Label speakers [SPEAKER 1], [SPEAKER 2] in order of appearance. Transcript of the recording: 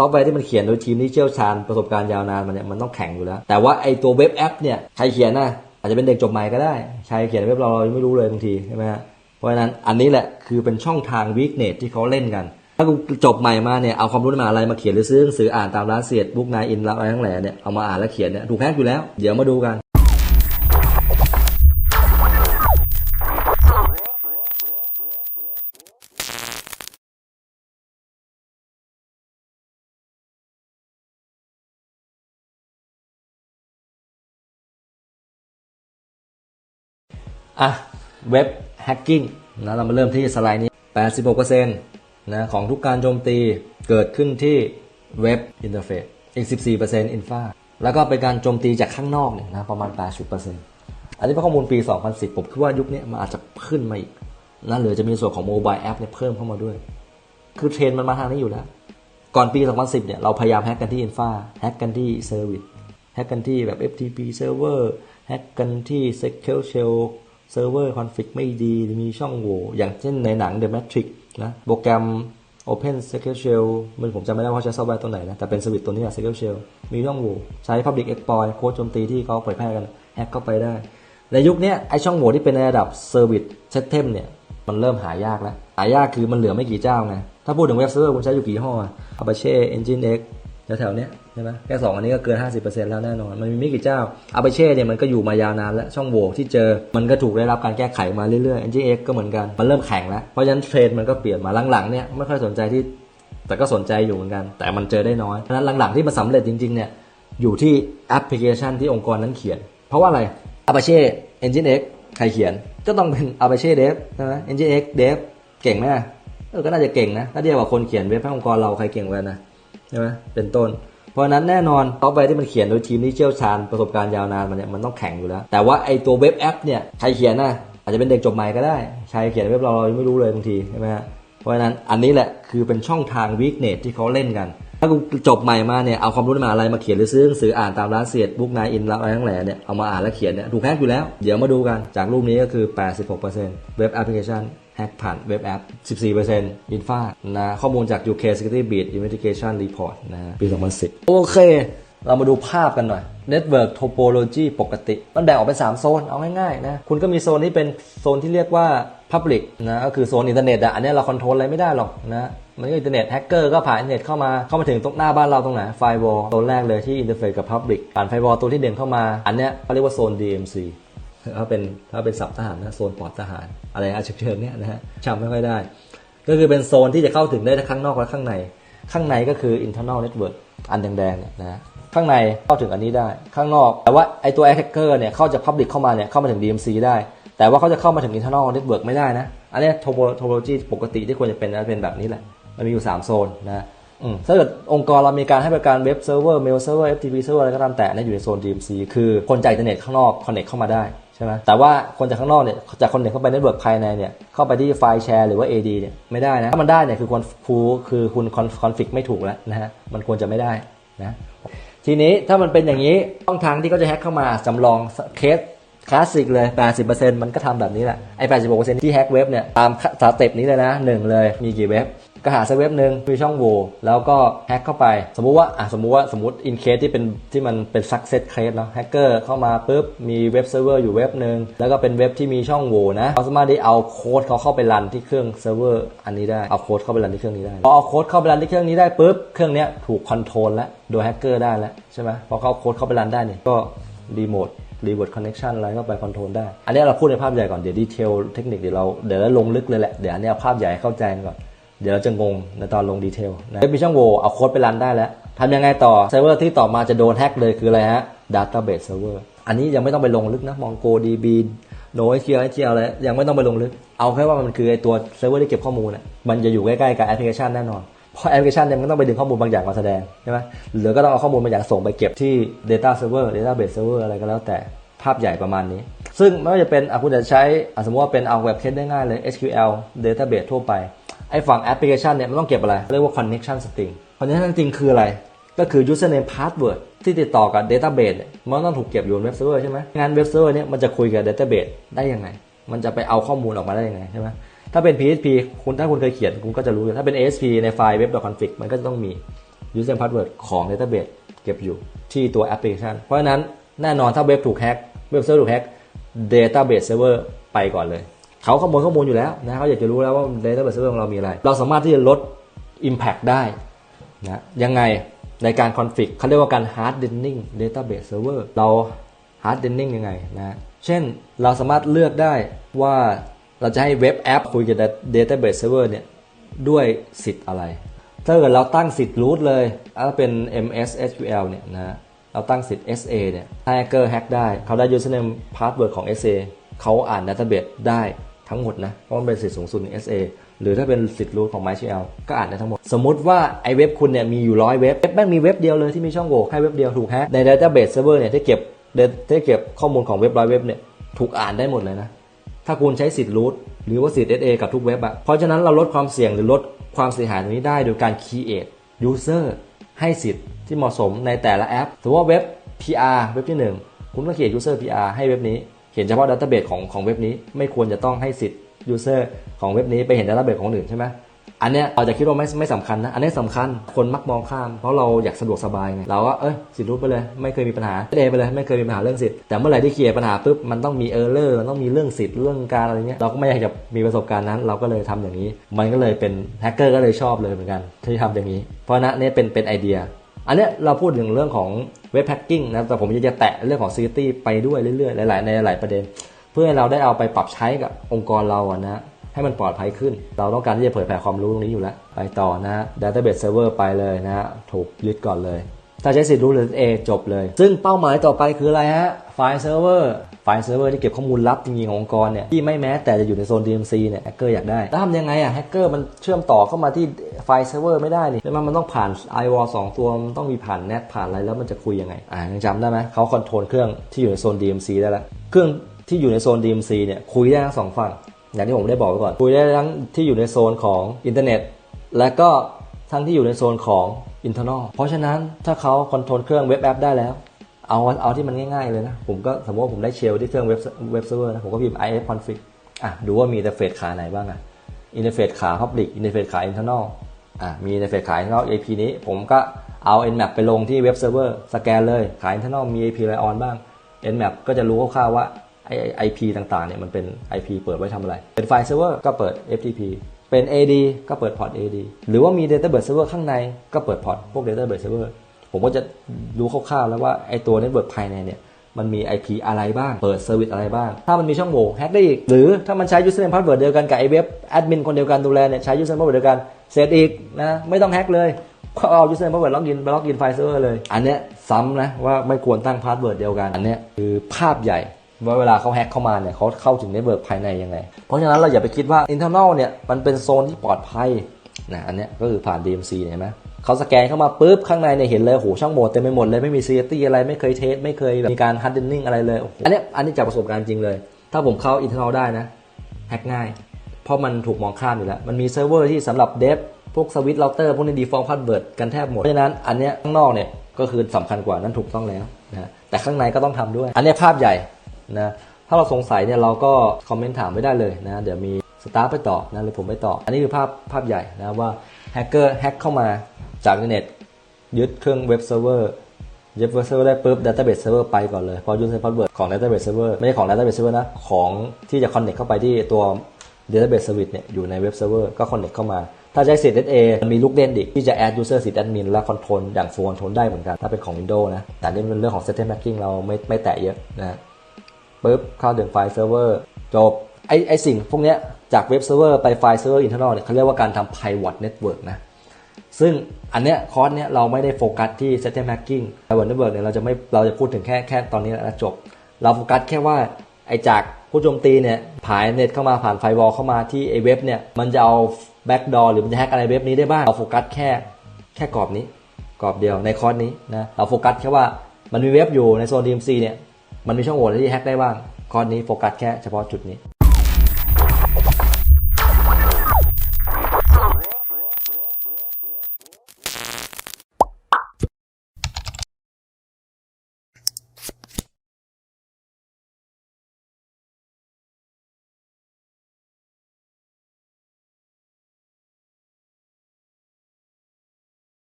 [SPEAKER 1] ซอฟต์แวร์ที่มันเขียนโดยทีมที่เชี่ยวชาญประสบการณ์ยาวนานมันเนี่ยมันต้องแข็งอยู่แล้ว แต่ว่าไอ้ตัวเว็บแอปเนี่ยใครเขียนนะอาจจะเป็นเด็กจบใหม่ก็ได้ ใครเขียนเว็บเราเราไม่รู้เลยบางทีใช่ไหมฮะเพราะฉะนั้นอันนี้แหละคือเป็นช่องทางวิกเนตที่เขาเล่นกัน ถ้ากูจบใหม่มาเนี่ยเอาความรู้มาอะไรมาเขียนหรือซื้อหนังสืออ่านตามร้านเสียดบุ๊กนายอินอะไรทั้งหลายเนี่ยเอามาอ่านแล้วเขียนเนี่ยถูกแฮกอยู่แล้ว เดี๋ยวมาดูกัน อะเว็บแฮกกิ้งนะเรามาเริ่มที่สไลด์นี้ 86%นะของทุกการโจมตีเกิดขึ้นที่เว็บอินเทอร์เฟซอีก 14%อินฟาแล้วก็เป็นการโจมตีจากข้างนอกเนี่ยนะประมาณ 80%อันนี้เป็นข้อมูลปี 2010 ผมคิดว่ายุคนี้มันอาจจะขึ้นมาอีกนะหรือจะมีส่วนของโมบายแอปเนี่ยเพิ่มเข้ามาด้วย คือเทรนด์มันมาทางนี้อยู่แล้ว ก่อนปี 2010 เนี่ยเราพยายามแฮกกันที่ Infa แฮกกันที่เซอร์วิสแฮกกันที่แบบ FTP Server แฮกกันที่ SQL Shell Server Config ไม่ดีมีช่องโหว่อย่างเช่นในหนัง The Matrix นะโปรแกรม Open SQL Shell มันผมจำไม่ได้ว่าใช้ซอฟต์แวร์ตัวไหนนะ แต่เป็นสวิตตัวนี้อะ SQL Shell มีช่องโหว่ใช้ Public Exploit โค้ดโจมตีที่เขาเผยแพร่กันแฮกเข้าไปได้ ในยุคนี้ไอช่องโหว่ที่เป็นในระดับ Service System เนี่ยมันเริ่มหายากแล้ว หายากคือมันเหลือไม่กี่เจ้าไงถ้าพูดถึงเว็บเซิร์ฟเวอร์คุณใช้อยู่กี่ห้อะ Apache Nginx แถวๆเนี้ยใช่ไหมแค่สองอันนี้ก็เกิน 50%แล้วแน่นอน มันมีไม่กี่เจ้า Apache เนี่ยมันก็อยู่มายาวนานแล้วช่องโหว่ที่เจอมันก็ถูกได้รับการแก้ไขมาเรื่อยๆ NGX ก็เหมือนกัน มันเริ่มแข็งแล้ว เพราะฉะนั้นเทรนด์มันก็เปลี่ยนมาหลังๆเนี่ยไม่ค่อยสนใจที่แต่ก็สนใจอยู่เหมือนกัน แต่มันเจอได้น้อยเพราะฉะนั้นหลังๆที่มันสำเร็จจริงๆเนี่ยอยู่ที่แอปพลิเคชันที่องค์กรนั้นเขียน เพราะว่าอะไร Apache Nginx ใครเขียนก็ต้องเป็น Apache Dev ใช่ไหม Nginx Dev เก่งไหมอะเออก็น่าจะเก่งนะถ้าเทียบกับคนเขียนเว็บให้องค์กรเราใครเก่งกว่ากันนะ ใช่ไหมเป็นต้น เพราะนั้นแน่นอนซอฟต์แวร์ที่มันเขียนโดยทีมที่เชี่ยวชาญประสบการณ์ยาวนานมันเนี่ยมันต้องแข็งอยู่แล้ว แต่ว่าไอตัวเว็บแอปเนี่ยใครเขียนนะอาจจะเป็นเด็กจบใหม่ก็ได้ใครเขียนเว็บเราเราไม่รู้เลยบางทีใช่ไหมฮะเพราะฉะนั้นอันนี้แหละคือเป็นช่องทางวิกเนตที่เขาเล่นกัน ถ้ากูจบใหม่มาเนี่ยเอาความรู้มาอะไรมาเขียนหรือซื้อหนังสืออ่านตามร้านเสียดบุ๊กนายอินอะไรทั้งหลายเนี่ยเอามาอ่านแล้วเขียนเนี่ยถูกแฮกอยู่แล้ว เดี๋ยวมาดูกันจากรูปนี้ก็คือ 86%เว็บแอปพลิเคชัน แฮกผ่านเว็บแอป 14%อินฟานะข้อมูลจาก UK Security Beat Investigation Report นะปี 2010 โอเค เรามาดูภาพกันหน่อย Network Topology ปกติ มันแบ่งออกเป็น 3 โซน เอาง่ายๆนะ คุณก็มีโซนที่เป็นโซนที่เรียกว่า Public นะ ก็คือโซนอินเทอร์เน็ตอะอันนี้เราคอนโทรลอะไรไม่ได้หรอกนะมันก็อินเทอร์เน็ตแฮกเกอร์ก็ผ่านอินเทอร์เน็ตเข้ามาเข้ามาถึงตรงหน้าบ้านเราตรงไหนไฟวอลโซนแรกเลยที่อินเทอร์เฟซกับ Public ผ่านไฟวอลตัวที่เด่นเข้ามา อันเนี้ยเขาเรียกว่าโซน DMC ถ้าเป็นถ้าเป็นศัพท์ทหารนะโซนปลอดทหาร อะไรอาเชิญเนี่ยนะฮะจำไม่ค่อยได้ ก็คือเป็นโซนที่จะเข้าถึงได้ทั้งข้างนอกและข้างใน ข้างในก็คือ internal network อันแดงๆเนี่ยนะฮะข้างในเข้าถึงอันนี้ได้ ข้างนอก แต่ว่าไอตัว attacker เนี่ยเข้าจะ public เข้ามาเนี่ยเข้ามาถึง DMC ได้ แต่ว่าเขาจะเข้ามาถึง internal network ไม่ได้นะ อันนี้ topology ปกติที่ควรจะเป็นนะเป็นแบบนี้แหละ มันมีอยู่ 3 โซนนะถ้าเกิดองค์กรเรามีการให้บริการเว็บเซิร์ฟเวอร์เมลเซิร์ฟเวอร์ FTP เซิร์ฟเวอร์อะไรก็ตามแต่นี่ยอยู่ในโซน DMC คือคนจากอินเทอร์เน็ตข้างนอก connect เข้ามาได้ ใช่ไหมแต่ว่าคนจากข้างนอกเนี่ยจากคนเน็ตเข้าไปเน็ตเวิร์กภายในเนี่ยเข้าไปที่ไฟล์แชร์หรือว่า AD เนี่ยไม่ได้นะถ้ามันได้เนี่ยคือควรคูคือคุณคอนฟิกไม่ถูกแล้วนะฮะมันควรจะไม่ได้นะทีนี้ถ้ามันเป็นอย่างนี้ช่องทางที่เขาจะแฮ็กเข้ามาจำลองเคสคลาสสิกเลย 80%มันก็ทำแบบนี้แหละ ไอ้ 86%ที่แฮ็กเว็บเนี่ย ตามสเต็ปนี้เลยนะหนึ่งเลย มีกี่เว็บ ก็หาสักเว็บหนึ่งมีช่องโหว่แล้วก็แฮ็กเข้าไป สมมุติว่าอะสมมุติว่าสมมติอินเคสที่เป็นที่มันเป็น success case เนาะแฮกเกอร์เข้ามาปุ๊บมีเว็บเซิร์ฟเวอร์อยู่เว็บหนึ่งแล้วก็เป็นเว็บที่มีช่องโหว่นะเขาสามารถได้เอาโค้ดเขาเข้าไปรันที่เครื่องเซิร์ฟเวอร์อันนี้ได้เอาโค้ดเข้าไปรันที่เครื่องนี้ได้พอเอาโค้ดเข้าไปรันที่เครื่องนี้ได้ปุ๊บเครื่องเนี้ยถูกคอนโทรลแล้วโดยแฮกเกอร์ได้แล้วใช่ไหมพอเขาเอาโค้ดเข้าไปรันได้เนี่ยก็รีโมทรีเวิร์ดคอนเน c ชันอะไรเข้าไปคอนโทรลได้ อันนี้เราพูดในภาพใหญ่ก่อน เดี๋ยวดีเทลเทคนิคเดี๋ยวเราเดี๋ยวเราลงลึกเลยแหละ เดี๋ยวอันนี้ภาพใหญ่เข้าใจก่อน เดี๋ยวเราจะงงในตอนลงดีเทลนะมีช่องโหว่เอาโค้ดไปรันได้แล้วทำยังไงต่อเซิร์ฟเวอร์ที่ต่อมาจะโดนแฮกเลยคืออะไรฮะ Database Server อันนี้ยังไม่ต้องไปลงลึกนะ MongoDB NoSQL SQL อะไรยังไม่ต้องไปลงลึก เอาแค่ว่ามันคือไอตัวเซิร์ฟเวอร์ที่เก็บข้อมูลน่ะมันจะอยู่ใกล้ๆกับแอปพลิเคชันแน่นอน เพราะแอปพลิเคชันเนี่ยมันก็ต้องไปดึงข้อมูลบางอย่างมาแสดงใช่ไหมหรือก็ต้องเอาข้อมูลบางอย่างส่งไปเก็บที่ Data Server Database Server อะไรก็แล้วแต่ภาพใหญ่ประมาณนี้ ซึ่งไม่ว่าจะเป็นคุณจะใช้สมมติว่าเป็นเอาแบบเคสได้ง่ายเลย SQL Database ทั่วไป ไอ้ฝั่งแอปพลิเคชันเนี่ยมันต้องเก็บอะไร เรียกว่า connection string connection string คืออะไร ก็คือ username password ที่ติดต่อกับ database เนี่ยมันต้องถูกเก็บอยู่บนเว็บเซิร์ฟเวอร์ใช่ไหมงานเว็บเซิร์ฟเวอร์เนี่ยมันจะคุยกับ database ได้ยังไง มันจะไปเอาข้อมูลออกมาได้ยังไงใช่ไหมถ้าเป็น PHP คุณถ้าคุณเคยเขียนคุณก็จะรู้อยู่ถ้าเป็น ASP ในไฟล์ web.config มันก็จะต้องมี username password ของ database เก็บอยู่ที่ตัวแอปพลิเคชัน เพราะฉะนั้นแน่นอนถ้าเว็บถูกแฮ็กเว็บเซิร์ฟถูกแฮ็ก database server ไปก่อนเลย เขาขโมยข้อมูลอยู่แล้วนะเขาอยากจะรู้แล้วว่า database server ของเรามีอะไร เราสามารถที่จะลด impact ได้นะยังไงในการ config เขาเรียกว่าการ hardening database server เรา hardening ยังไงนะเช่นเราสามารถเลือกได้ว่าเราจะให้เว็บแอปคุยกับ database server เนี่ยด้วยสิทธิ์อะไร ถ้าเกิดเราตั้งสิทธิ์ root เลยถ้าเป็น MS SQL เนี่ยนะเราตั้งสิทธิ์ SA เนี่ยถ้าแฮกเกอร์แฮกได้ เขาได้ username password ของ SA เขาอ่าน database ได้ ทั้งหมดนะ เพราะมันเป็นสิทธิ์สูงสุดใน SA หรือถ้าเป็นสิทธิ์ root ของ MySQL ก็อ่านได้ทั้งหมด สมมติว่าไอเว็บคุณเนี่ยมีอยู่ร้อยเว็บเว็บแม่งมีเว็บเดียวเลยที่มีช่องโหว่ให้เว็บเดียวถูกแฮกใน database server เนี่ยที่เก็บที่เก็บข้อมูลของเว็บร้อยเว็บเนี่ยถูกอ่านได้หมดเลยนะถ้าคุณใช้สิทธิ์ root หรือว่าสิทธิ์ SA กับทุกเว็บอะเพราะฉะนั้นเราลดความเสี่ยงหรือลดความเสียหายตรงนี้ได้โดยการ create user ให้สิทธิ์ที่เหมาะสมในแต่ละแอปสมมติว่าเว็บ PR เว็บที่ 1 คุณก็ create user PR ให้เว็บนี้ ห็นเฉพาะ database ของของเว็บนี้ไม่ควรจะต้องให้สิทธิ์ user ของเว็บนี้ไปเห็น database ของอื่นใช่ไหมอันเนี้ยเราจะคิดว่าไม่ไม่สำคัญนะ อันนี้สำคัญคนมักมองข้าม เพราะเราอยากสะดวกสบายไงเราก็เอ้ยสิทธิ์รู้ไปเลย ไม่เคยมีปัญหาเดไปเลยไม่เคยมีปัญหาเรื่องสิทธิ์แต่เมื่อไหร่ที่เคลียร์ปัญหาปุ๊บมันต้องมีเออร์เลอร์มันต้องมีเรื่องสิทธิ์เรื่องการอะไรเงี้ยเราก็ไม่อยากจะมีประสบการณ์นั้น เราก็เลยทำอย่างนี้ มันก็เลยเป็นแฮกเกอร์ก็เลยชอบเลยเหมือนกันที่ทำอย่างนี้ เพราะฉะนั้นเนี่ยเป็นเป็นไอเดีย อันนี้เราพูดถึงเรื่องของเว็บแพ็กกิ้งนะแต่ผมจะแตะเรื่องของ security ไปด้วยเรื่อยๆ หลาย ๆ ในหลายประเด็น เพื่อให้เราได้เอาไปปรับใช้กับองค์กรเราอะนะให้มันปลอดภัยขึ้น เราต้องการที่จะเผยแผ่ความรู้ตรงนี้อยู่แล้ว ไปต่อนะ database server ไปเลยนะ ถูกยึดก่อนเลย ถ้าใช้สิทธิ์รู้หรือ A จบเลย ซึ่งเป้าหมายต่อไปคืออะไรฮะไฟ ไฟล์เซิร์ฟเวอร์ที่เก็บข้อมูลลับจริงๆขององค์กรเนี่ยที่ไม่แม้แต่จะอยู่ในโซน DMC เนี่ยแฮกเกอร์อยากได้แล้วทำยังไงอะแฮกเกอร์มันเชื่อมต่อเข้ามาที่ไฟล์เซิร์ฟเวอร์ไม่ได้นี่ใช่ไหมมันต้องผ่าน iWall 2ตัวมันต้องมีผ่าน NET ผ่านอะไรแล้วมันจะคุยยังไงอ่ายังจำได้ไหมเขาคอนโทรลเครื่องที่อยู่ในโซน DMC ได้แล้วเครื่องที่อยู่ในโซน DMC เนี่ยคุยได้ทั้งสองฝั่งอย่างที่ผมได้บอกไว้ก่อนคุยได้ทั้งที่อยู่ในโซนของอินเทอร์เน็ตและก็ทั้งที่อยู่ในโซนของ internal เพราะฉะนั้นถ้าเขาคอนโทรลเครื่องเว็บแอปได้แล้ว เอาเอาที่มันง่ายๆเลยนะ ผมก็สมมติว่าผมได้เชลที่เครื่องเว็บเว็บเซิร์ฟเวอร์นะผมก็พิมพ์ if config อะดูว่ามีอินเทอร์เฟซขาไหนบ้างอะอินเทอร์เฟซขา public อินเทอร์เฟซขา internal อะมีอินเทอร์เฟซขา internal AP นี้ ผมก็เอา nmap ไปลงที่เว็บเซิร์ฟเวอร์สแกนเลยขา internal มี AP อะไรออนบ้าง nmap ก็จะรู้คร่าวๆว่าไอ IP ต่างๆเนี่ยมันเป็น IP เปิดไว้ทำอะไร เป็นไฟล์เซิร์ฟเวอร์ก็เปิด FTP เป็น AD ก็เปิดพอร์ต AD หรือว่ามี Database Server ข้างในก็เปิดพอร์ตพวก Database Server ผมก็จะรู้คร่าวๆแล้วว่าไอ้ตัว Network ภายในเนี่ยมันมี IP อะไรบ้าง เปิดเซอร์วิสอะไรบ้าง ถ้ามันมีช่องโหว่แฮกได้อีก หรือถ้ามันใช้ username password เดียวกันกับไอเว็บแอดมินคนเดียวกันดูแลเนี่ยใช้ username password เดียวกัน เสร็จอีกนะ ไม่ต้องแฮกเลยก็เอา username password ล็อกอินไปล็อกอินไฟล์เซิร์ฟเวอร์เลย อันเนี้ยซ้ำนะว่าไม่ควรตั้งพาสเวิร์ดเดียวกัน อันเนี้ยคือภาพใหญ่ว่าเวลาเขาแฮ็กเข้ามาเนี่ยเขาเข้าถึงเน็ตเวิร์กภายในยังไง เพราะฉะนั้นเราอย่าไปคิดว่า internal เนี่ยมันเป็นโซนที่ปลอดภัยนะอันเนี้ยก็คือผ่าน DMC เนี่ยเห็นไหม เขาสแกนเข้ามาปุ๊บข้างในเนี่ยเห็นเลยโหช่องโหว่เต็มไปหมดเลยไม่มี security อะไรไม่เคยเทสไม่เคยแบบมีการ hardening อะไรเลยอันนี้อันนี้จากประสบการณ์จริงเลย ถ้าผมเข้า internal ได้นะแฮกง่าย เพราะมันถูกมองข้ามอยู่แล้ว มันมีเซิร์ฟเวอร์ที่สำหรับเดฟพวกสวิตช์เราเตอร์พวกนี้ default password กันแทบหมดเพราะฉะนั้นอันเนี้ยข้างนอกเนี่ยก็คือสำคัญกว่านั้นถูกต้องแล้วนะแต่ข้างในก็ต้องทำด้วย อันนี้ภาพใหญ่นะถ้าเราสงสัยเนี่ยเราก็คอมเมนต์ถามไม่ได้เลยนะเดี๋ยวมีสตาฟไปตอบนะหรือผมไปตอบอันนี้คือภาพภาพใหญ่นะว่าแฮกเกอร์แฮกเข้ามา จากอินเทอร์เน็ตยึดเครื่องเว็บเซิร์ฟเวอร์ยึดเว็บเซิร์ฟเวอร์ได้ปุ๊บ database server ไปก่อนเลย เพราะ user password ของ database server ไม่ใช่ของ database server นะ ของที่จะ connect เข้าไปที่ตัว database service เนี่ยอยู่ในเว็บเซิร์ฟเวอร์ก็ connect เข้ามา ถ้าใช้สิทธิ์ SA มันมีลูกเล่นอีกที่จะ add user สิทธิ์ admin และ control อย่าง full control ได้เหมือนกัน ถ้าเป็นของ Windows นะ แต่นี่เป็นเรื่องของ system hacking เราไม่ไม่แตะเยอะนะปุ๊บเข้าถึงไฟล์เซิร์ฟเวอร์จบไอไอสิ่งพวกเนี้ยจากเว็บเซิร์ฟเวอร์ไปไฟล์เซิร์ฟเวอร์อินเทอร์เน็ตเนี่ยเขาเรียกว่าการทำ private network นะ ซึ่งอันเนี้ยคอร์สเนี้ยเราไม่ได้โฟกัสที่ system hacking private network เนี่ยเราจะไม่เราจะพูดถึงแค่แค่ตอนนี้แล้วจบ เราโฟกัสแค่ว่าไอจากผู้โจมตีเนี่ยผ่านเน็ตเข้ามาผ่านไฟวอลเข้ามาที่ไอเว็บเนี่ยมันจะเอาแบ็กดอร์หรือมันจะแฮกอะไรเว็บนี้ได้บ้างเราโฟกัสแค่แค่กรอบนี้กรอบเดียวในคอร์สนี้นะเราโฟกัสแค่ว่ามันมีเว็บอยู่ในโซน DMC เนี่ยมันมีช่องโหว่ที่แฮกได้บ้างคอร์สนี้โฟกัสแค่เฉพาะจุดนี้